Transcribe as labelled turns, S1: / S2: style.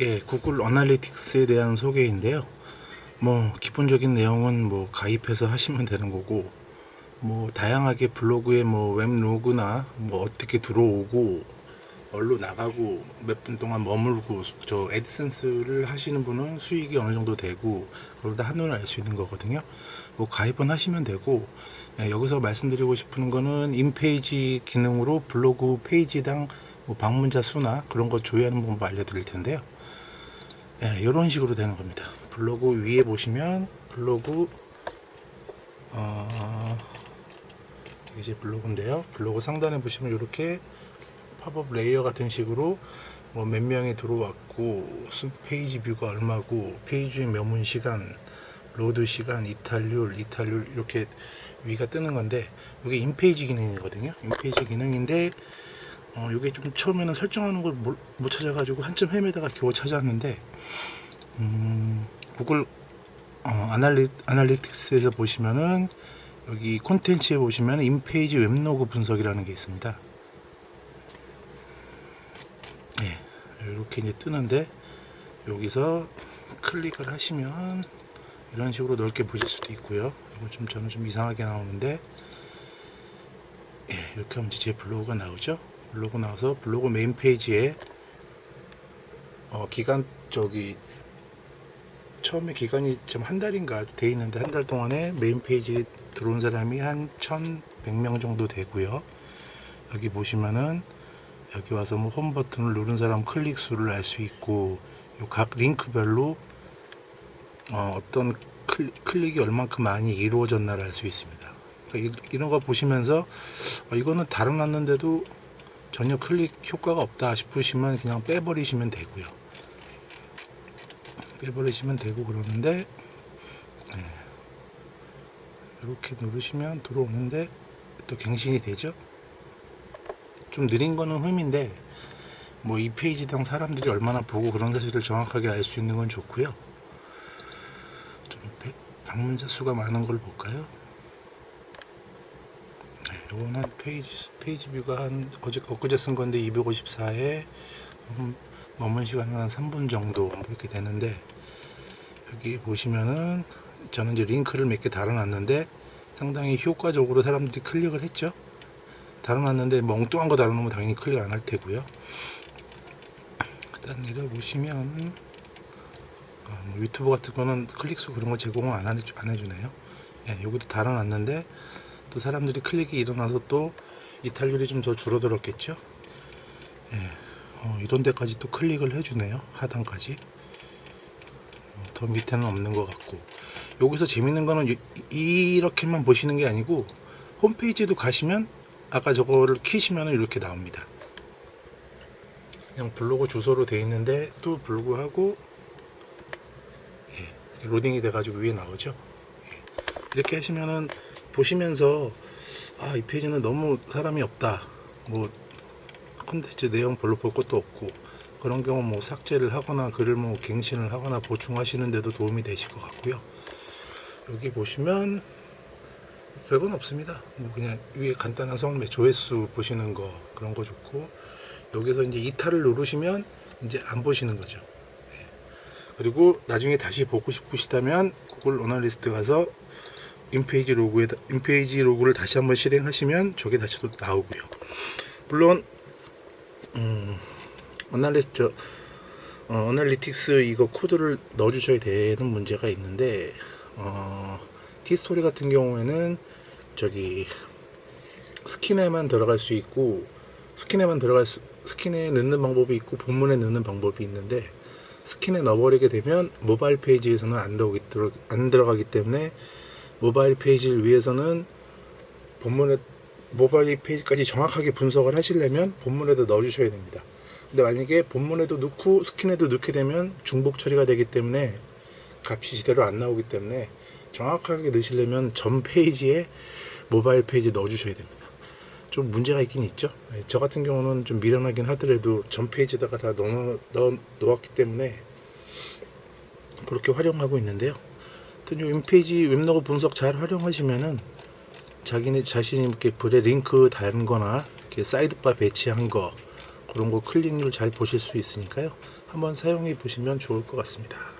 S1: 예, 구글 어널리틱스에 대한 소개인데요. 뭐 기본적인 내용은 뭐 가입해서 하시면 되는 거고 뭐 다양하게 블로그에 뭐 웹로그나 뭐 어떻게 들어오고 얼로 나가고 몇 분 동안 머물고 저 애드센스를 하시는 분은 수익이 어느 정도 되고 그걸 다 한눈에 알 수 있는 거거든요. 뭐 가입은 하시면 되고 예, 여기서 말씀드리고 싶은 거는 인페이지 기능으로 블로그 페이지당 뭐 방문자 수나 그런 거 조회하는 방법 알려드릴 텐데요. 예, 이런 식으로 되는 겁니다. 블로그 위에 보시면 블로그 어, 이제 블로그인데요. 블로그 상단에 보시면 이렇게 팝업 레이어 같은 식으로 뭐 몇 명이 들어왔고 수- 페이지 뷰가 얼마고 페이지 몇문 시간 로드 시간 이탈률 이탈률 이렇게 위가 뜨는 건데 이게 인페이지 기능이거든요. 인페이지 기능인데 어, 이게 좀 처음에는 설정하는 걸 못 찾아가지고 한참 헤매다가 겨우 찾았는데 음, 구글 어, 아날리, 아날리틱스에서 보시면은 여기 콘텐츠에 보시면 인페이지 웹로그 분석이라는 게 있습니다. 예, 이렇게 이제 뜨는데 여기서 클릭을 하시면 이런 식으로 넓게 보실 수도 있고요. 이거 좀 저는 좀 이상하게 나오는데 예, 이렇게 하면 제 블로그가 나오죠. 블로그 나와서 블로그 메인 페이지에 어, 기간 저기 처음에 기간이 좀 한 달인가 돼 있는데 한 달 동안에 메인 페이지에 들어온 사람이 한 1,100명 정도 되고요. 여기 보시면은 여기 와서 뭐 홈 버튼을 누른 사람 클릭 수를 알 수 있고 요각 링크별로 어, 어떤 클, 클릭 이 얼만큼 많이 이루어졌나를 알 수 있습니다. 그러니까 이, 이런 거 보시면서 어, 이거는 달아놨는데도 전혀 클릭 효과가 없다 싶으시면 그냥 빼버리시면 되고요. 빼버리시면 되고 그러는데 네. 이렇게 누르시면 들어오는데 또 갱신이 되죠. 좀 느린 거는 흠인데 뭐 이 페이지당 사람들이 얼마나 보고 그런 사실을 정확하게 알 수 있는 건 좋고요. 좀 배- 방문자 수가 많은 걸 볼까요? 네, 요거는 페이지 페이지 뷰가 한 어제 엊그제 쓴 건데 254에 머문 시간은 한 3분 정도 이렇게 되는데 여기 보시면은 저는 이제 링크를 몇 개 달아놨는데 상당히 효과적으로 사람들이 클릭을 했죠. 달아놨는데 멍뚱한 거 달아놓으면 당연히 클릭 안 할 테고요. 일단 내려보시면 어, 뭐 유튜브 같은 거는 클릭수 그런 거 제공을 안, 해, 안 해주네요. 예, 여기도 달아놨는데 또 사람들이 클릭이 일어나서 또 이탈률이 좀 더 줄어들었겠죠. 예, 어, 이런 데까지 또 클릭을 해주네요. 하단까지. 어, 더 밑에는 없는 것 같고. 여기서 재밌는 거는 이- 이렇게만 보시는 게 아니고 홈페이지에도 가시면 아까 저거를 키시면 이렇게 나옵니다. 그냥 블로그 주소로 돼 있는데 또 불구하고 예, 로딩이 돼가지고 위에 나오죠. 예, 이렇게 하시면은 보시면서 아 이 페이지는 너무 사람이 없다. 뭐 컨텐츠 내용 별로 볼 것도 없고 그런 경우 뭐 삭제를 하거나 글을 뭐 갱신을 하거나 보충하시는데도 도움이 되실 것 같고요. 여기 보시면 별건 없습니다. 뭐 그냥 위에 간단한 성매 조회수 보시는 거 그런 거 좋고 여기서 이제 이탈을 누르시면 이제 안 보시는 거죠. 예. 그리고 나중에 다시 보고 싶으시다면 구글 어널리스트 가서 인페이지 로그에 인페이지 로그를 다시 한번 실행하시면 저게 다시 또 나오고요. 물론 음, 어널리스트 어, 어널리틱스 이거 코드를 넣어 주셔야 되는 문제가 있는데 어, 티스토리 같은 경우에는 저기 스킨에만 들어갈 수 있고 스킨에만 들어갈 수 스킨에 넣는 방법이 있고 본문에 넣는 방법이 있는데 스킨에 넣어버리게 되면 모바일 페이지에서는 안, 들어, 안 들어가기 때문에 모바일 페이지를 위해서는 본문에 모바일 페이지까지 정확하게 분석을 하시려면 본문에도 넣어주셔야 됩니다. 근데 만약에 본문에도 넣고 스킨에도 넣게 되면 중복 처리가 되기 때문에 값이 제대로 안 나오기 때문에 정확하게 넣으시려면 전 페이지에 모바일 페이지 넣어주셔야 됩니다. 좀 문제가 있긴 있죠. 네, 저 같은 경우는 좀 미련하긴 하더라도 전 페이지에다가 다 넣어 놓았기 때문에 그렇게 활용하고 있는데요. 하여튼 이 인페이지 웹로그 분석 잘 활용하시면은 자기네 자신이 이렇게 불에 링크 달거나 이렇게 사이드바 배치한 거 그런 거 클릭률 잘 보실 수 있으니까요. 한번 사용해 보시면 좋을 것 같습니다.